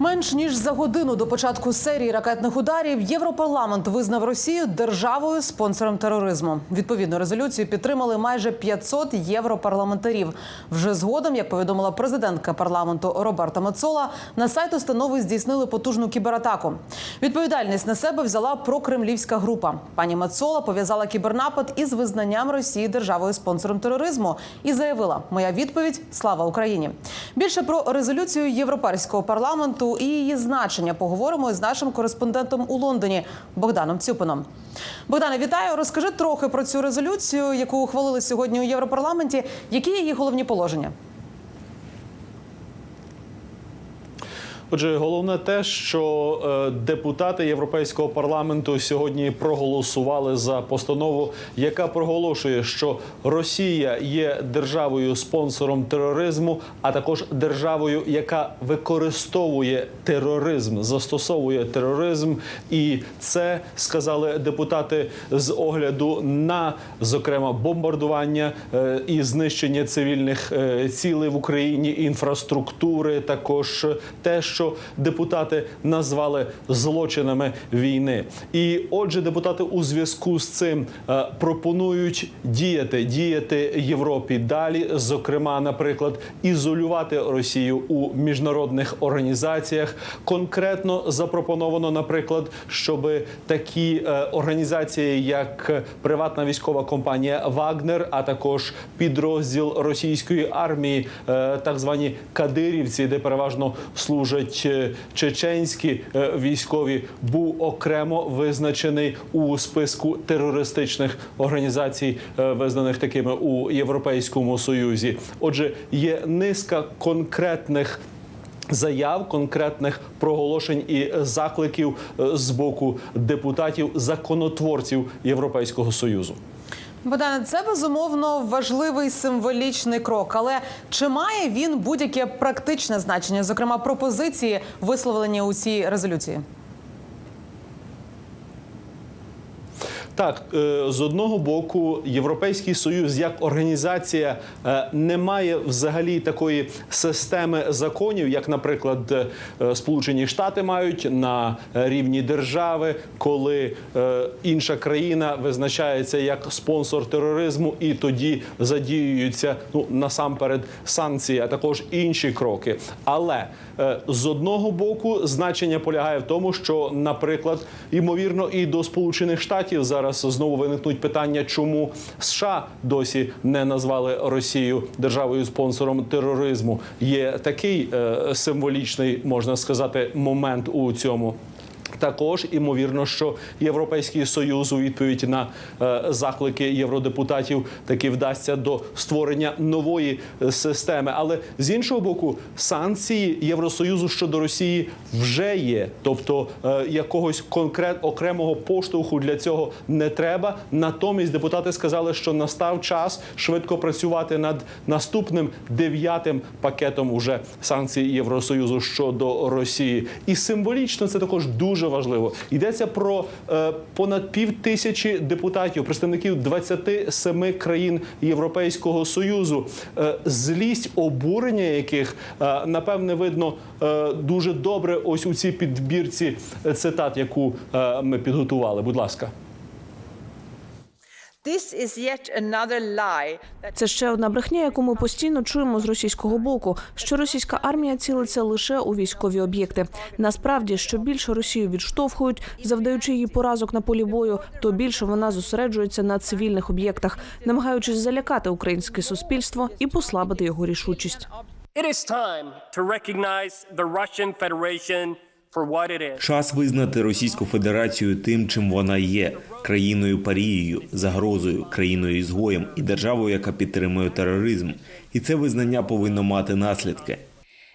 Менш ніж за годину до початку серії ракетних ударів Європарламент визнав Росію державою спонсором тероризму. Відповідну резолюцію підтримали майже 500 європарламентарів. Вже згодом, як повідомила президентка парламенту Роберта Мецола, на сайт установи здійснили потужну кібератаку. Відповідальність на себе взяла прокремлівська група. Пані Мецола пов'язала кібернапад із визнанням Росії державою спонсором тероризму і заявила: Моя відповідь слава Україні. Більше про резолюцію європейського парламенту і її значення поговоримо із нашим кореспондентом у Лондоні Богданом Цюпином. Богдане, вітаю. Розкажи трохи про цю резолюцію, яку ухвалили сьогодні у Європарламенті. Які її головні положення? Отже, головне те, що е, депутати Європейського парламенту сьогодні проголосували за постанову, яка проголошує, що Росія є державою спонсором тероризму, а також державою, яка використовує тероризм, застосовує тероризм, і це сказали депутати з огляду на зокрема бомбардування е, і знищення цивільних е, цілей в Україні, інфраструктури, також те, що депутати назвали злочинами війни. І отже, депутати у зв'язку з цим е, пропонують діяти, діяти Європі далі, зокрема, наприклад, ізолювати Росію у міжнародних організаціях. Конкретно запропоновано, наприклад, щоб такі е, організації, як приватна військова компанія Вагнер, а також підрозділ російської армії, е, так звані кадирівці, де переважно служать е, чеченські е, військові, був окремо визначений у списку терористичних організацій, е, визнаних такими у Європейському Союзі. Отже, є низка конкретних. Заяв конкретних проголошень і закликів е, з боку депутатів законотворців Європейського союзу. Богдане, це безумовно важливий символічний крок. Але чи має він будь-яке практичне значення, зокрема пропозиції, висловлені у цій резолюції? Так, е, з одного боку, Європейський Союз як організація е, не має взагалі такої системи законів, як, наприклад, е, Сполучені Штати мають на рівні держави, коли інша країна визначається як спонсор тероризму, і тоді задіюються ну насамперед санкції, а також інші кроки. Але з одного боку значення полягає в тому, що, наприклад, ймовірно, і до Сполучених Штатів зараз знову виникнуть питання, чому США досі не назвали Росію державою спонсором тероризму. Є такий е, символічний, можна сказати, момент у цьому. Також імовірно, що європейський союз у відповідь на е, заклики євродепутатів таки вдасться до створення нової е, системи. Але з іншого боку, санкції Євросоюзу щодо Росії вже є, тобто е, якогось конкрет окремого поштовху для цього не треба. Натомість депутати сказали, що настав час швидко працювати над наступним дев'ятим пакетом уже санкцій Євросоюзу щодо Росії, і символічно це також дуже важливо. Йдеться про е, понад пів тисячі депутатів, представників 27 країн Європейського союзу, е, злість обурення яких е, напевне видно е, дуже добре. Ось у цій підбірці цитат, яку е, ми підготували. Будь ласка. Це ще одна брехня, яку ми постійно чуємо з російського боку, що російська армія цілиться лише у військові об'єкти. Насправді, що більше Росію відштовхують, завдаючи їй поразок на полі бою, то більше вона зосереджується на цивільних об'єктах, намагаючись залякати українське суспільство і послабити його рішучість. It is time to recognize the Russian Federation for what it is. Час визнати Російську Федерацію тим, чим вона є країною парією, загрозою, країною ізгоєм і державою, яка підтримує тероризм. І це визнання повинно мати наслідки.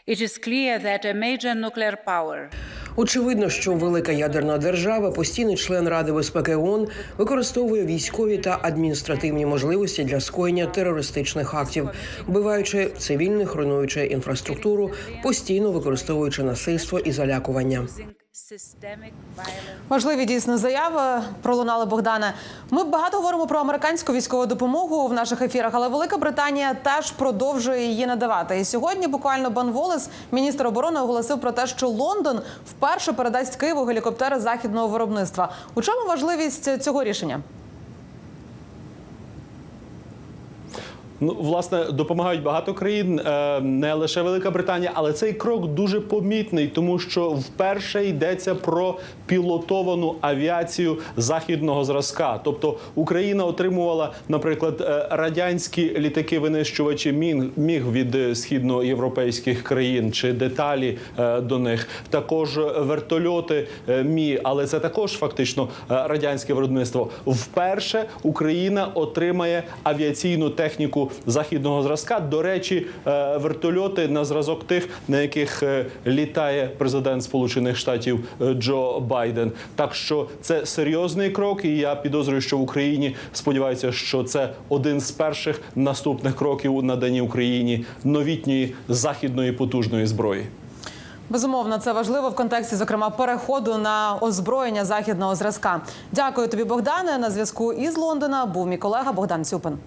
It is clear that a major nuclear power Очевидно, що велика ядерна держава, постійний член Ради безпеки ООН, використовує військові та адміністративні можливості для скоєння терористичних актів, вбиваючи цивільних, руйнуючи інфраструктуру, постійно використовуючи насильство і залякування. Важливі дійсно заяви пролунали Богдане. Ми багато говоримо про американську військову допомогу в наших ефірах, але Велика Британія теж продовжує її надавати. І сьогодні буквально Бан Волес, міністр оборони, оголосив про те, що Лондон вперше передасть Києву гелікоптери західного виробництва. У чому важливість цього рішення? Ну, власне, допомагають багато країн, е, не лише Велика Британія, але цей крок дуже помітний, тому що вперше йдеться про пілотовану авіацію західного зразка. Тобто Україна отримувала, наприклад, е, радянські літаки-винищувачі міг від е, східноєвропейських країн чи деталі до них. Також вертольоти мі, але це також фактично радянське виробництво. Вперше Україна отримає авіаційну техніку західного зразка. До речі, е, вертольоти на зразок тих, на яких е, літає президент Сполучених Штатів е, Джо Байден. Так що це серйозний крок, і я підозрюю, що в Україні сподіваюся, що це один з перших наступних кроків у наданні Україні новітньої західної потужної зброї. Безумовно, це важливо в контексті, зокрема, переходу на озброєння західного зразка. Дякую тобі, Богдане. На зв'язку із Лондона був мій колега Богдан Цюпин.